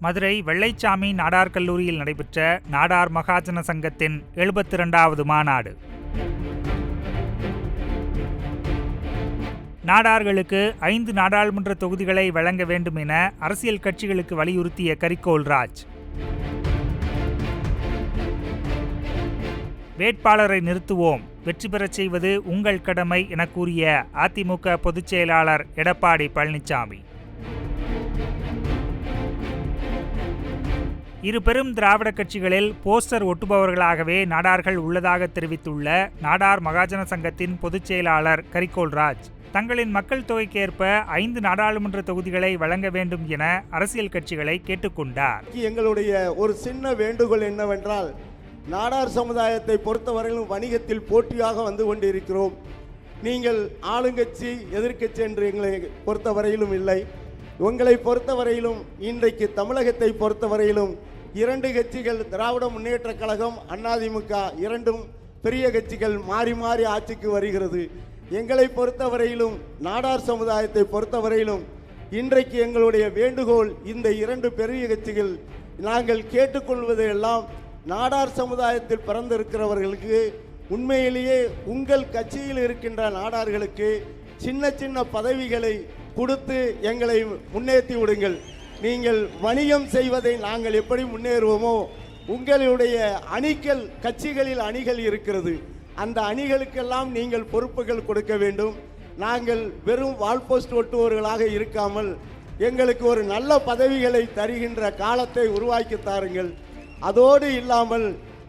மதுரை வெள்ளைச்சாமி நாடார் கல்லூரியில் நடைபெற்ற நாடார் மகாஜன சங்கத்தின் எழுபத்தி இரண்டாவது மாநாடு. நாடார்களுக்கு ஐந்து நாடாளுமன்ற தொகுதிகளை வழங்க வேண்டும் என அரசியல் கட்சிகளுக்கு வலியுறுத்திய கரிகோல் ராஜ். வேட்பாளரை நிறுத்துவோம் வெற்றி பெறச் செய்வது உங்கள் கடமை என கூறிய அதிமுக பொதுச் செயலாளர் எடப்பாடி பழனிசாமி இரு பெரும் திராவிட கட்சிகளில் போஸ்டர் ஒட்டுபவர்களாகவே நாடார்கள் உள்ளதாக தெரிவித்துள்ள நாடார் மகாஜன சங்கத்தின் பொதுச் செயலாளர் கரிகோல்ராஜ் தங்களின் மக்கள் தொகைக்கேற்ப ஐந்து நாடாளுமன்ற தொகுதிகளை வழங்க வேண்டும் என அரசியல் கட்சிகளை கேட்டுக்கொண்டார் எங்களுடைய ஒரு சின்ன வேண்டுகோள் என்னவென்றால் நாடார் சமுதாயத்தை பொறுத்தவரையிலும் வணிகத்தில் போட்டியாக வந்து கொண்டிருக்கிறோம். நீங்கள் ஆளுங்கட்சி எதிர்க்கட்சி என்று எங்களை பொறுத்தவரையிலும் இல்லை. உங்களை பொறுத்தவரையிலும் இன்றைக்கு தமிழகத்தை பொறுத்தவரையிலும் இரண்டு கட்சிகள் திராவிட முன்னேற்ற கழகம் அதிமுக இரண்டும் பெரிய கட்சிகள் மாறி மாறி ஆட்சிக்கு வருகிறது. எங்களை பொறுத்தவரையிலும் நாடார் சமுதாயத்தை பொறுத்தவரையிலும் இன்றைக்கு எங்களுடைய வேண்டுகோள் இந்த இரண்டு பெரிய கட்சிகள். நாங்கள் கேட்டுக்கொள்வது எல்லாம் நாடார் சமுதாயத்தில் பிறந்திருக்கிறவர்களுக்கு உண்மையிலேயே உங்கள் கட்சியில் இருக்கின்ற நாடார்களுக்கு சின்ன சின்ன பதவிகளை கொடுத்து எங்களை முன்னேற்றி விடுங்கள். நீங்கள் வணிகம் செய்வதை நாங்கள் எப்படி முன்னேறுவோமோ உங்களுடைய அணிகள் கட்சிகளில் அணிகள் இருக்கிறது. அந்த அணிகளுக்கெல்லாம் நீங்கள் பொறுப்புகள் கொடுக்க வேண்டும். நாங்கள் வெறும் வால் போஸ்ட் ஒட்டுவர்களாக இருக்காமல் எங்களுக்கு ஒரு நல்ல பதவிகளை தருகின்ற காலத்தை உருவாக்கி தாருங்கள். அதோடு இல்லாமல்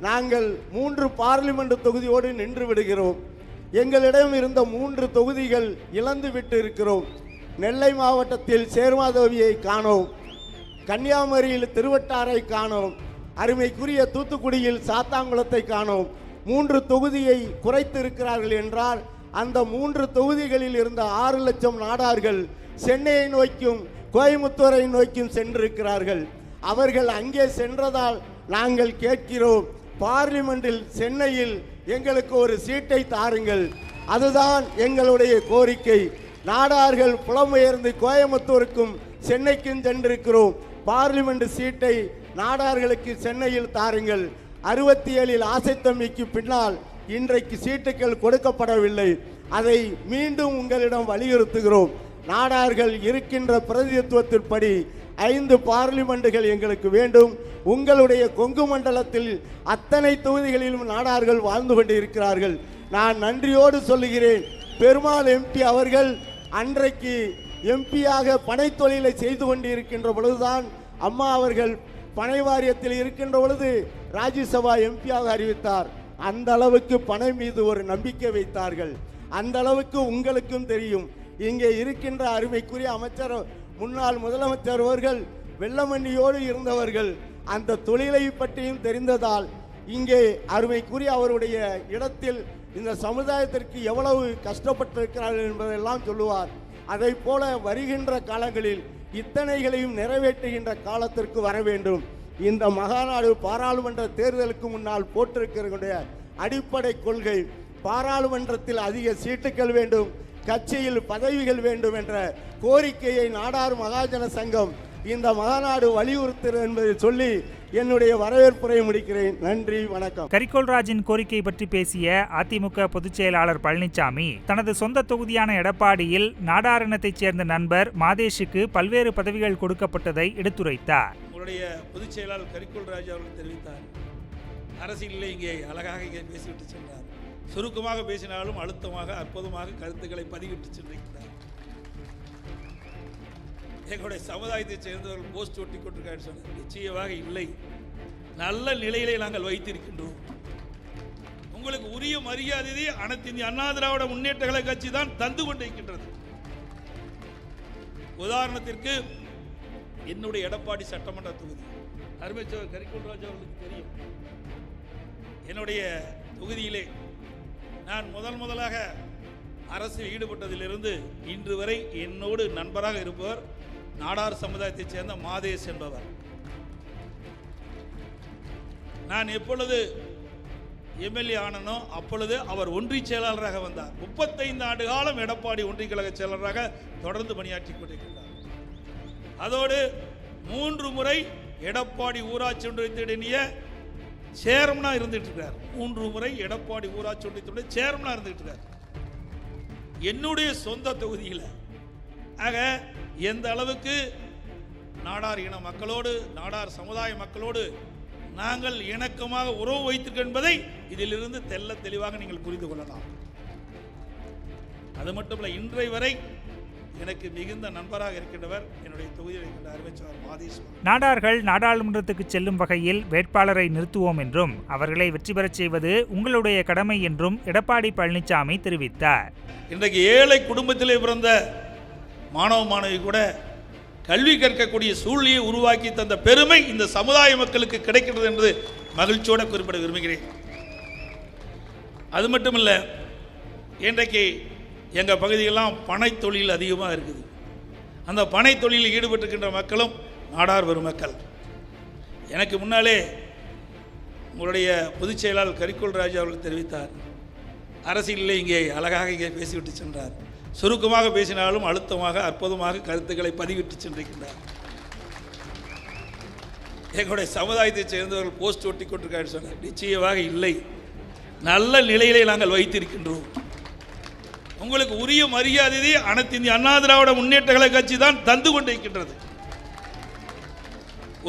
நாங்கள் மூன்று பார்லிமெண்ட் தொகுதியோடு நின்று விடுகிறோம். எங்களிடம் இருந்த மூன்று தொகுதிகள் இழந்து விட்டு இருக்கிறோம். நெல்லை மாவட்டத்தில் சேர்மாதேவியை காணோம். கன்னியாகுமரியில் திருவட்டாரை காணோம். அருமைக்குரிய தூத்துக்குடியில் சாத்தாங்குளத்தை காணோம். மூன்று தொகுதியை குறைத்து இருக்கிறார்கள் என்றால் அந்த மூன்று தொகுதிகளில் இருந்த ஆறு லட்சம் நாடார்கள் சென்னையை நோக்கியும் கோயம்புத்தூரை நோக்கியும் சென்றிருக்கிறார்கள். அவர்கள் அங்கே சென்றதால் நாங்கள் கேட்கிறோம் பார்லிமெண்டில் சென்னையில் எங்களுக்கு ஒரு சீட்டை தாருங்கள். அதுதான் எங்களுடைய கோரிக்கை. நாடார்கள் புலம்பெயர்ந்து கோயம்புத்தூருக்கும் சென்னைக்கும் சென்றிருக்கிறோம். பார்லிமெண்ட் சீட்டை நாடார்களுக்கு சென்னையில் தாருங்கள். அறுபத்தி ஏழில் ஆசைத்தம்பிக்கு பின்னால் இன்றைக்கு சீட்டுகள் கொடுக்கப்படவில்லை. அதை மீண்டும் உங்களிடம் வலியுறுத்துகிறோம். நாடார்கள் இருக்கின்ற பிரதிநிதித்துவத்தின்படி ஐந்து பார்லிமெண்டுகள் எங்களுக்கு வேண்டும். உங்களுடைய கொங்கு மண்டலத்தில் அத்தனை தொகுதிகளிலும் நாடார்கள் வாழ்ந்து கொண்டு இருக்கிறார்கள் நான் நன்றியோடு சொல்லுகிறேன். பெருமாள் எம்பி அவர்கள் அன்றைக்கு எம்பியாக பனை தொழிலை செய்து கொண்டு இருக்கின்ற பொழுதுதான் அம்மா அவர்கள் பனை வாரியத்தில் இருக்கின்ற பொழுது ராஜ்யசபா எம்பியாக அறிவித்தார். அந்த அளவுக்கு பனை மீது ஒரு நம்பிக்கை வைத்தார்கள். அந்த அளவுக்கு உங்களுக்கும் தெரியும். இங்கே இருக்கின்ற அருமைக்குரிய அமைச்சர் முன்னாள் முதலமைச்சர் அவர்கள் வெள்ளமண்ணியோடு இருந்தவர்கள். அந்த தொழிலை பற்றியும் தெரிந்ததால் இங்கே அருமைக்குரிய அவருடைய இடத்தில் இந்த சமுதாயத்திற்கு எவ்வளவு கஷ்டப்பட்டிருக்கிறார்கள் என்பதெல்லாம் சொல்லுவார். அதை போல வருகின்ற காலங்களில் இத்தனைகளையும் நிறைவேற்றுகின்ற காலத்திற்கு வர வேண்டும். இந்த மகாநாடு பாராளுமன்ற தேர்தலுக்கு முன்னால் போட்டிருக்கிற அடிப்படை கொள்கை பாராளுமன்றத்தில் அதிக சீட்டுகள் வேண்டும் கட்சியில் பதவிகள் வேண்டும் என்ற கோரிக்கையை நாடார் மகாஜன சங்கம் இந்த மகாநாடு வலியுறுத்துகிறது என்பதை சொல்லி என்னுடைய வரவேற்புரை முடிக்கிறேன். நன்றி வணக்கம். கரிகோல் ராஜின் கோரிக்கை பற்றி பேசிய அதிமுக பொதுச் செயலாளர் பழனிசாமி தனது சொந்த தொகுதியான எடப்பாடியில் நாடாரினத்தைச் சேர்ந்த நண்பர் மாதேஷுக்கு பல்வேறு பதவிகள் கொடுக்கப்பட்டதை எடுத்துரைத்தார். உங்களுடைய பொதுச் செயலாளர் கரிக்கோல் ராஜா அவர்கள் தெரிவித்தார். அரசியலில் இங்கே அழகாக இங்கே பேசிவிட்டு சென்றார். சுருக்கமாக பேசினாலும் அழுத்தமாக அற்புதமாக கருத்துக்களை பதிவிட்டு சென்றிருக்கிறார். எங்களுடைய சமுதாயத்தைச் சேர்ந்தவர்கள் போஸ்ட் ஒட்டி கொண்டிருக்காரு சொன்னார் நிச்சயமாக இல்லை. நல்ல நிலையிலே நாங்கள் வைத்திருக்கின்றோம். உங்களுக்கு உரிய மரியாதையை அனைத்து இந்திய அண்ணா திராவிட முன்னேற்ற கழக கட்சி தான் தந்து கொண்டிருக்கின்றது. உதாரணத்திற்கு என்னுடைய எடப்பாடி சட்டமன்ற தொகுதி. அருமைச்சவர் கரிக்கோல் ராஜா அவர்களுக்கு தெரியும். என்னுடைய தொகுதியிலே நான் முதல் முதலாக அரசில் ஈடுபட்டதிலிருந்து இன்று வரை என்னோடு நண்பராக இருப்பவர் நாடார் சமுதாயத்தைச் சேர்ந்த மாதேஷ் என்பவர். நான் எப்பொழுது எம்எல்ஏ ஆனனோ அப்பொழுது அவர் ஒன்றிய செயலாளராக வந்தார். முப்பத்தைந்து ஆண்டு காலம் எடப்பாடி ஒன்றிய கழக செயலராக தொடர்ந்து பணியாற்றி கொண்டிருக்கிறார். அதோடு மூன்று முறை எடப்பாடி ஊராட்சி ஒன்றியத்தினுடைய சேர்மனா இருந்துட்டு இருக்கார். மூன்று முறை எடப்பாடி ஊராட்சி ஒன்றியத்தினுடைய சேர்மனா இருந்துட்டு இருக்கார். என்னுடைய சொந்த தொகுதியில் ஆக எந்த அளவுக்கு நாடார் இன மக்களோடு நாடார் சமுதாய மக்களோடு நாங்கள் இணக்கமாக உறவு வைத்திருக்க என்பதை இதிலிருந்து தெல்ல தெளிவாக நீங்கள் புரிந்து கொள்ளலாம். அது மட்டுமல்ல இன்றை வரை எனக்கு மிகுந்த நண்பராக இருக்கின்றவர் என்னுடைய தொகுதியில் இருக்கின்ற அறிவிச்சவர் மாதேஸ்வர் நாடார்கள் நாடாளுமன்றத்துக்கு செல்லும் வகையில் வேட்பாளரை நிறுத்துவோம் என்றும் அவர்களை வெற்றி பெறச் செய்வது உங்களுடைய கடமை என்றும் எடப்பாடி பழனிசாமி தெரிவித்தார். இன்றைக்கு ஏழை குடும்பத்திலே பிறந்த மாணவ மாணவி கூட கல்வி கற்கக்கூடிய சூழ்நிலையை உருவாக்கி தந்த பெருமை இந்த சமுதாய மக்களுக்கு கிடைக்கிறது என்பது மகிழ்ச்சியோடு குறிப்பிட விரும்புகிறேன். அது மட்டுமில்ல இன்றைக்கு எங்கள் பகுதியெல்லாம் பனை தொழில் அதிகமாக இருக்குது. அந்த பனை தொழிலில் ஈடுபட்டிருக்கின்ற மக்களும் நாடார் மக்கள் எனக்கு முன்னாலே உங்களுடைய பொதுச் செயலாளர் கரிக்கோல் ராஜா அவர்கள் தெரிவித்தார். அரசியலில் இங்கே அழகாக இங்கே பேசிவிட்டு சென்றார். சுருக்கமாக பேசினாலும் அழுத்தமாக அற்புதமாக கருத்துக்களை பதிவிட்டு சென்றிருக்கின்றார் எங்களுடைய சமுதாயத்தைச் சேர்ந்தவர்கள் போஸ்ட் ஒட்டி கொண்டிருக்காரு சொன்னார் நிச்சயமாக இல்லை. நல்ல நிலையிலே நாங்கள் வைத்திருக்கின்றோம். உங்களுக்கு உரிய மரியாதையை அனைத்து இந்திய அண்ணா திராவிட முன்னேற்ற கழக கட்சி தான் தந்து கொண்டிருக்கின்றது.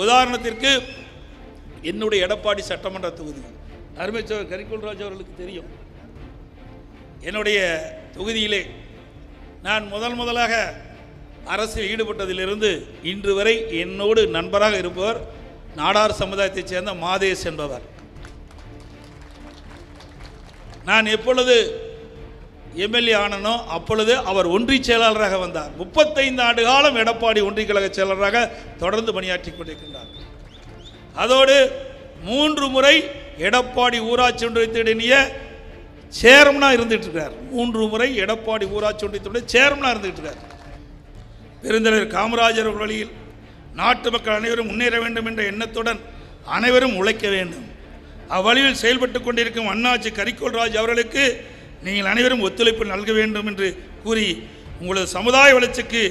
உதாரணத்திற்கு என்னுடைய எடப்பாடி சட்டமன்ற தொகுதி. அருமைச்சவர் கரிக்குல்ராஜ் அவர்களுக்கு தெரியும். என்னுடைய தொகுதியிலே நான் முதல் முதலாக அரசில் ஈடுபட்டதிலிருந்து இன்று வரை என்னோடு நண்பராக இருப்பவர் நாடார் சமுதாயத்தைச் சேர்ந்த மாதேஷ் என்பவர். நான் எப்பொழுது எம்எல்ஏ ஆனனோ அப்பொழுது அவர் ஒன்றிய செயலாளராக வந்தார். முப்பத்தைந்து ஆண்டு காலம் எடப்பாடி ஒன்றிய கழக செயலராக தொடர்ந்து பணியாற்றி கொண்டிருக்கின்றார். அதோடு மூன்று முறை எடப்பாடி ஊராட்சி ஒன்றியத்தினுடைய சேர்மனாக இருந்துட்டு இருக்கார் மூன்று முறை எடப்பாடி ஊராட்சி ஒன்றியத்துடைய சேர்மனாக இருந்துட்டு இருக்கார் பெருந்தலைவர் காமராஜர் வழியில் நாட்டு மக்கள் அனைவரும் முன்னேற வேண்டும் என்ற எண்ணத்துடன் அனைவரும் உழைக்க வேண்டும். அவ்வழியில் செயல்பட்டு கொண்டிருக்கும் அண்ணாச்சி கரிக்கோல் ராஜ் அவர்களுக்கு நீங்கள் அனைவரும் ஒத்துழைப்பு நல்க வேண்டும் என்று கூறி உங்களது சமுதாய வளர்ச்சிக்கு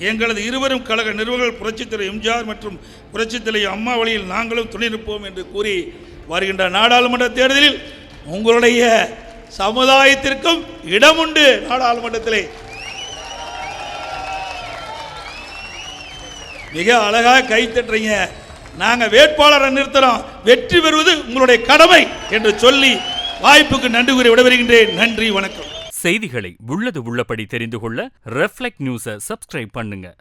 எங்களது இருவரும் கழக நிறுவனங்கள் புரட்சித்துறை எம்ஜிஆர் மற்றும் புரட்சித்துறை அம்மா வழியில் நாங்களும் துணை நிற்போம் என்று கூறி வருகின்ற நாடாளுமன்ற தேர்தலில் உங்களுடைய சமுதாயத்திற்கும் இடம் உண்டு நாடாளுமன்றத்திலே. மிக அழகாக கை தட்டுறீங்க. நாங்கள் வேட்பாளரை நிறுத்துறோம். வெற்றி பெறுவது உங்களுடைய கடமை என்று சொல்லி வாய்ப்புக்கு நன்றி கூறி விடைபெறுகின்றேன். நன்றி வணக்கம். செய்திகளை உள்ளது உள்ளபடி தெரிந்து கொள்ள ரெஃப்ளெக்ட் நியூஸை சப்ஸ்கிரைப் பண்ணுங்க.